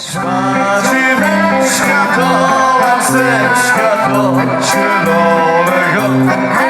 Smaczyweczka to, laseczka to, zielone go.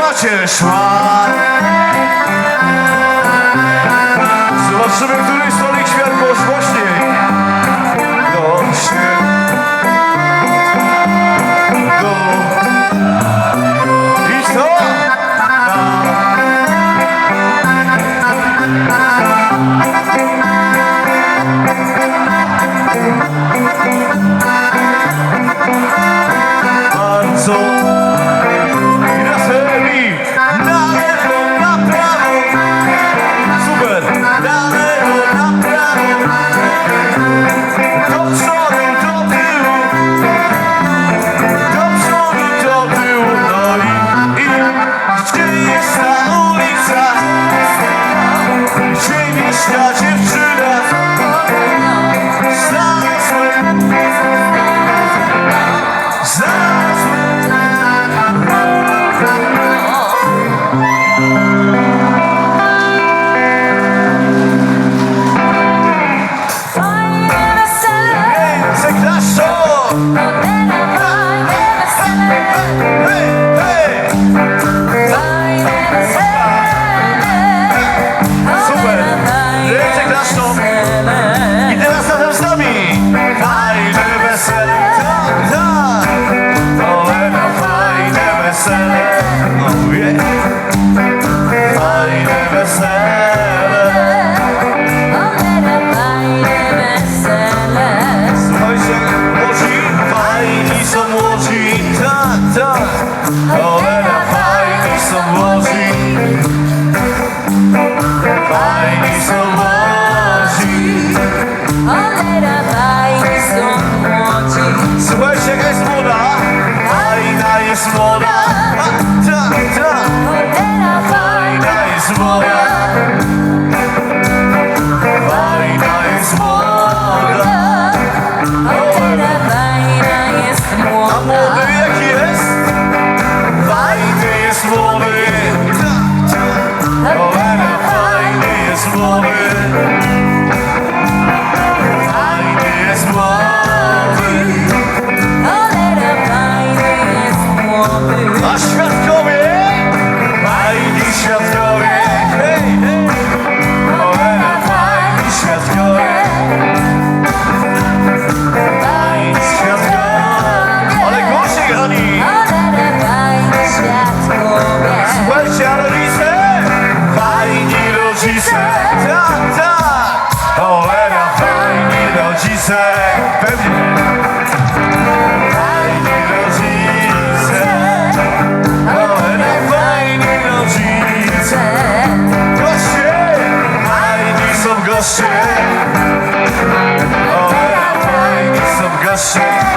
powrocie szła Zobaczymy, który stolik świat poszła 돌아 social reset Fajni rodzice, tak, tak. Cholera, fajni rodzice. Pewnie. Fajni rodzice. Cholera, fajni rodzice. Goście, fajni są goście. Cholera, fajni są goście.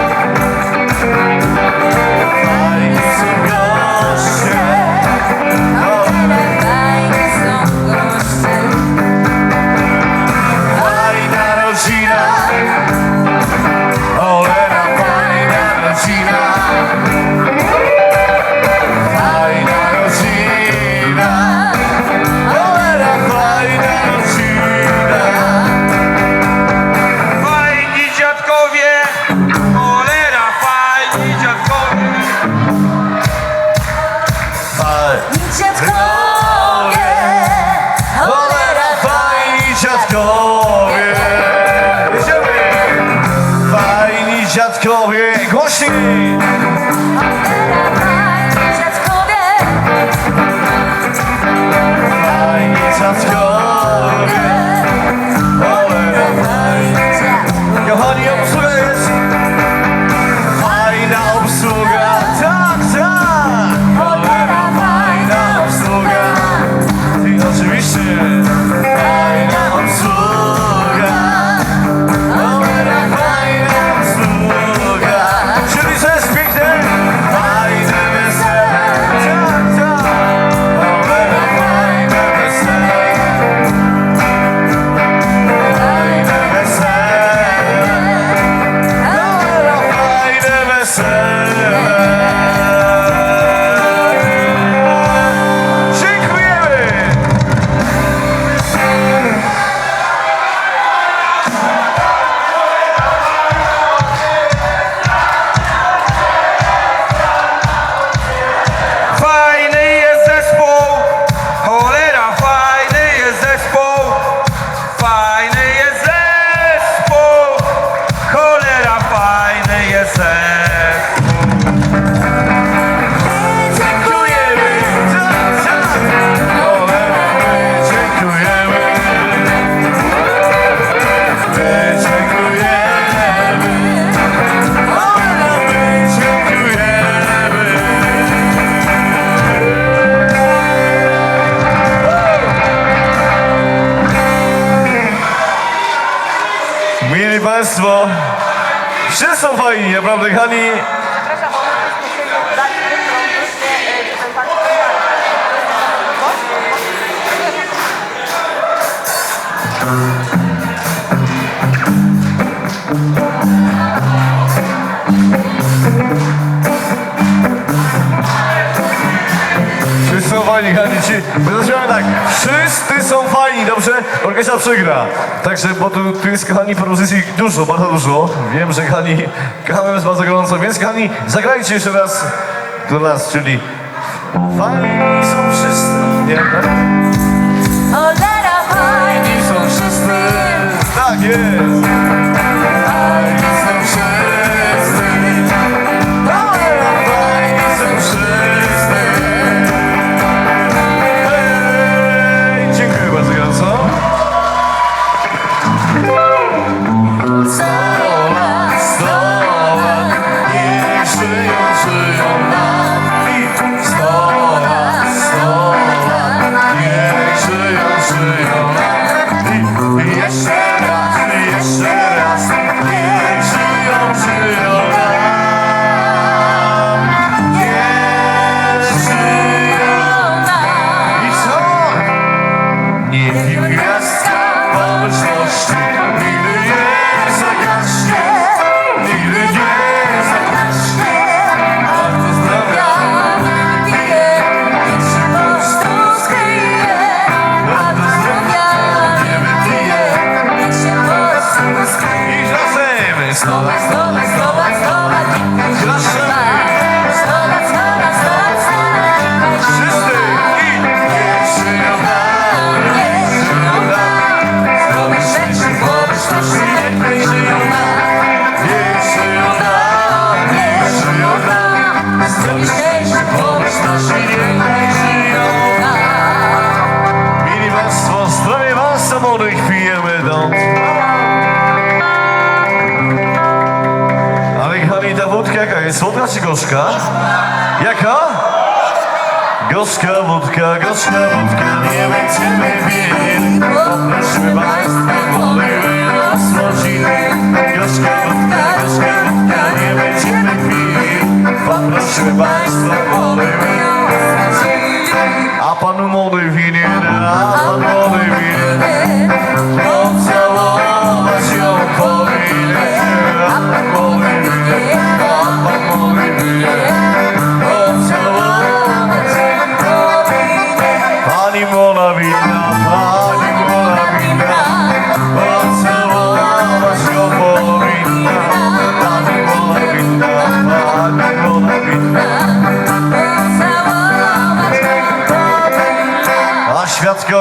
Państwo, wszyscy są fajni, naprawdę, Hani. Wszyscy są fajni, Hani. Ci, tak, wszyscy są fajni, dobrze? Orkiestra przegra. Także, bo tu, tu jest, kochani, propozycji dużo, bardzo dużo. Wiem, że, Hani, kochamy was bardzo gorąco, więc, Hani, zagrajcie jeszcze raz do nas, czyli fajni są wszyscy. Nie? Cholera, fajni są wszyscy Tak jest. Jest? Słodka czy gorzka? Jaka? Gorzka wódka, gorzka wódka, nie będziemy pili. Poprosimy Państwa, moleśmy nas rodziny. Gorzka wódka, gorzka wódka, nie będziemy pili. Poprosimy Państwa, moleśmy a Pan młody winien,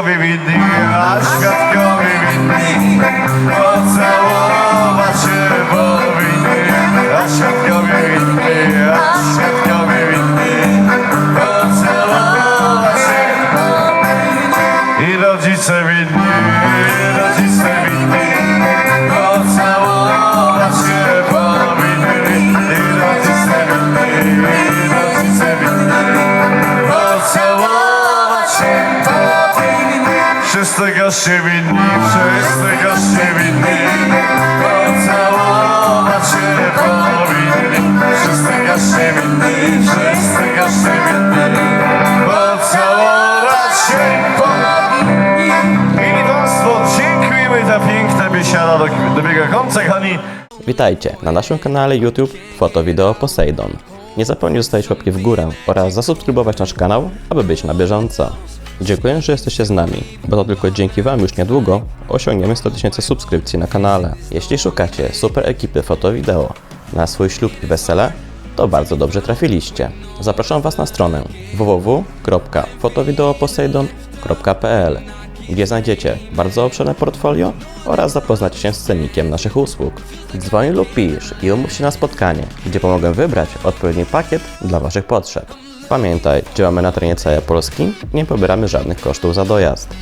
świadkowie winni, a świadkowie winni Pocałować się powinni A świadkowie winni, a świadkowie winni Pocałować się I rodzice winni, i rodzice winni Pocałować się powinni. Pocałować się powinni. I Państwo, dziękujemy za piękna biesiada do, dobiega końca, kochani. Witajcie na naszym kanale YouTube Foto Wideo Poseidon. Nie zapomnij zostawić łapki w górę oraz zasubskrybować nasz kanał, aby być na bieżąco. Dziękuję, że jesteście z nami, bo to tylko dzięki Wam już niedługo osiągniemy 100 tysięcy subskrypcji na kanale. Jeśli szukacie super ekipy foto-wideo na swój ślub i wesele, to bardzo dobrze trafiliście. Zapraszam Was na stronę www.fotowideoposeidon.pl gdzie znajdziecie bardzo obszerne portfolio oraz zapoznacie się z cennikiem naszych usług. Dzwoń lub pisz i umów się na spotkanie, gdzie pomogę wybrać odpowiedni pakiet dla Waszych potrzeb. Pamiętaj, działamy na terenie całej Polski nie pobieramy żadnych kosztów za dojazd.